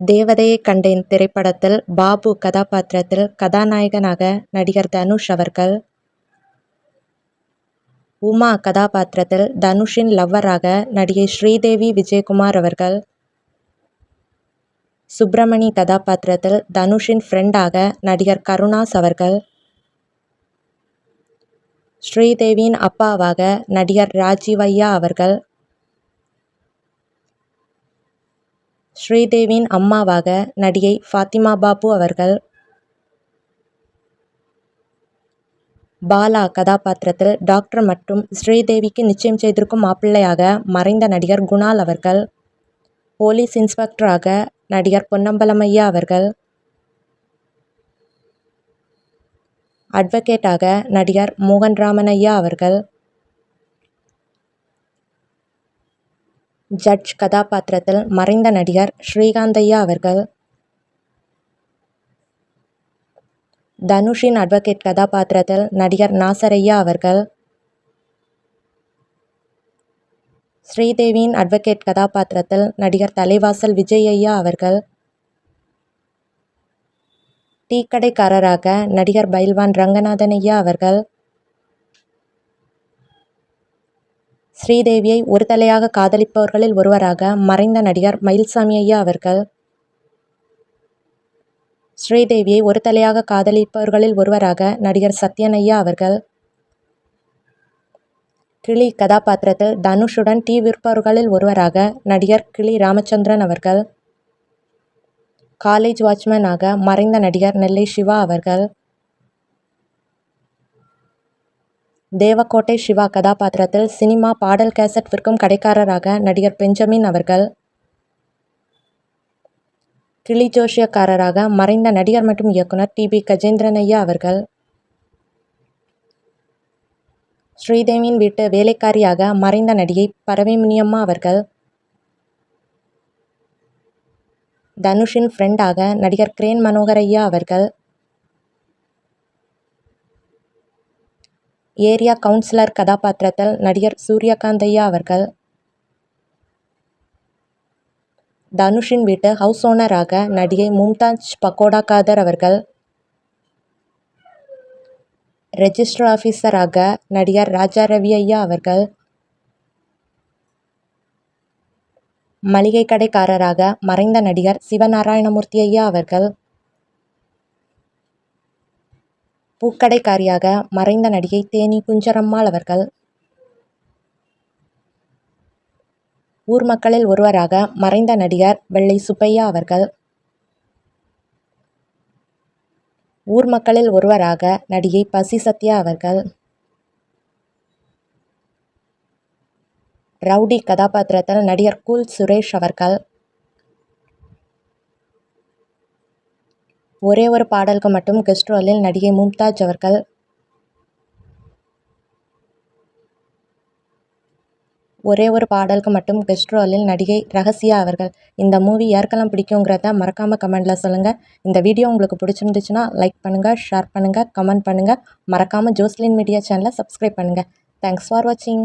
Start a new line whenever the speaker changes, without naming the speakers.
தேவதையை கண்டேன் திரைப்படத்தில் பாபு கதாபாத்திரத்தில் கதாநாயகனாக நடிகர் தனுஷ் அவர்கள். உமா கதாபாத்திரத்தில் தனுஷின் லவ்வராக நடிகை ஸ்ரீதேவி விஜயகுமார் அவர்கள். சுப்பிரமணி கதாபாத்திரத்தில் தனுஷின் ஃப்ரெண்டாக நடிகர் கருணாஸ் அவர்கள். ஸ்ரீதேவியின் அப்பாவாக நடிகர் ராஜீவையா அவர்கள். ஸ்ரீதேவியின் அம்மாவாக நடிகை ஃபாத்திமா பாபு அவர்கள் பாலா கதாபாத்திரத்தில் டாக்டர் மற்றும் ஸ்ரீதேவிக்கு நிச்சயம் செய்திருக்கும் மாப்பிள்ளையாக மறைந்த நடிகர் குணால் அவர்கள் போலீஸ் இன்ஸ்பெக்டராக நடிகர் பொன்னம்பலமையா அவர்கள் அட்வொகேட்டாக நடிகர் மோகன் ராமனையா அவர்கள் ஜட்ஜ் கதாபாத்திரத்தில் மறைந்த நடிகர் ஸ்ரீகாந்தையா அவர்கள். தனுஷின் அட்வொகேட் கதாபாத்திரத்தில் நடிகர் நாசரையா அவர்கள். ஸ்ரீதேவியின் அட்வொகேட் கதாபாத்திரத்தில் நடிகர் தலைவாசல் விஜய் ஐயா அவர்கள். டீக்கடைக்காரராக நடிகர் பைல்வான் ரங்கநாதன் ஐயா அவர்கள். ஸ்ரீதேவியை ஒரு தலையாக காதலிப்பவர்களில் ஒருவராக மறைந்த நடிகர் மயில்சாமி ஐயா அவர்கள். ஸ்ரீதேவியை ஒரு தலையாக காதலிப்பவர்களில் ஒருவராக நடிகர் சத்யன் ஐயா அவர்கள். கிளி கதாபாத்திரத்தில் தனுஷுடன் டீ விற்பவர்களில் ஒருவராக நடிகர் கிளி ராமச்சந்திரன் அவர்கள். காலேஜ் வாட்ச்மேனாக மறைந்த நடிகர் நெல்லை சிவா அவர்கள். தேவக்கோட்டை சிவா கதாபாத்திரத்தில் சினிமா பாடல் கேசட் விற்கும் கடைக்காரராக நடிகர் பெஞ்சமின் அவர்கள். கிளி ஜோஷியக்காரராக மறைந்த நடிகர் மற்றும் இயக்குனர் டி பி கஜேந்திரன் ஐயா அவர்கள். ஸ்ரீதேவியின் வீட்டு வேலைக்காரியாக மறைந்த நடிகை பரவை முனியம்மா அவர்கள். தனுஷின் ஃப்ரெண்டாக நடிகர் கிரேன் மனோகர் ஐயா அவர்கள். ஏரியா கவுன்சிலர் கதாபாத்திரத்தில் நடிகர் சூரியகாந்தய்யா அவர்கள் தனுஷின் வீட்டு ஹவுஸ் ஓனராக நடிகை மும்தாஜ் பக்கோடா காதர் அவர்கள் ரெஜிஸ்டர் ஆஃபீஸராக நடிகர் ராஜா ரவி ஐயா அவர்கள் மளிகை கடைக்காரராக மறைந்த நடிகர் சிவநாராயணமூர்த்தி ஐயா அவர்கள் பூக்கடைக்காரியாக மறைந்த நடிகை தேனி குஞ்சரம்மாள் அவர்கள். ஊர் மக்களில் ஒருவராக மறைந்த நடிகர் வெள்ளை சுப்பையா அவர்கள். ஊர் மக்களில் ஒருவராக நடிகை பசி சத்யா அவர்கள். ரவுடி கதாபாத்திரத்தில் நடிகர் கூல் சுரேஷ் அவர்கள். ஒரே ஒரு பாடலுக்கு மட்டும் கெஸ்ட் ரோலில் நடிகை மும்தாஜ் அவர்கள் ஒரே ஒரு பாடலுக்கு மட்டும் கெஸ்ட் ரோலில் நடிகை ரகசியா அவர்கள். இந்த மூவி யாருக்கெல்லாம் பிடிக்குங்கிறத மறக்காமல் கமெண்டில் சொல்லுங்கள் இந்த வீடியோ உங்களுக்கு பிடிச்சிருந்துச்சுன்னா லைக் பண்ணுங்கள் ஷேர் பண்ணுங்கள் கமெண்ட் பண்ணுங்கள் மறக்காமல் ஜோஸ்லின் மீடியா சேனலை சப்ஸ்கிரைப் பண்ணுங்கள் தேங்க்ஸ் ஃபார் வாட்சிங்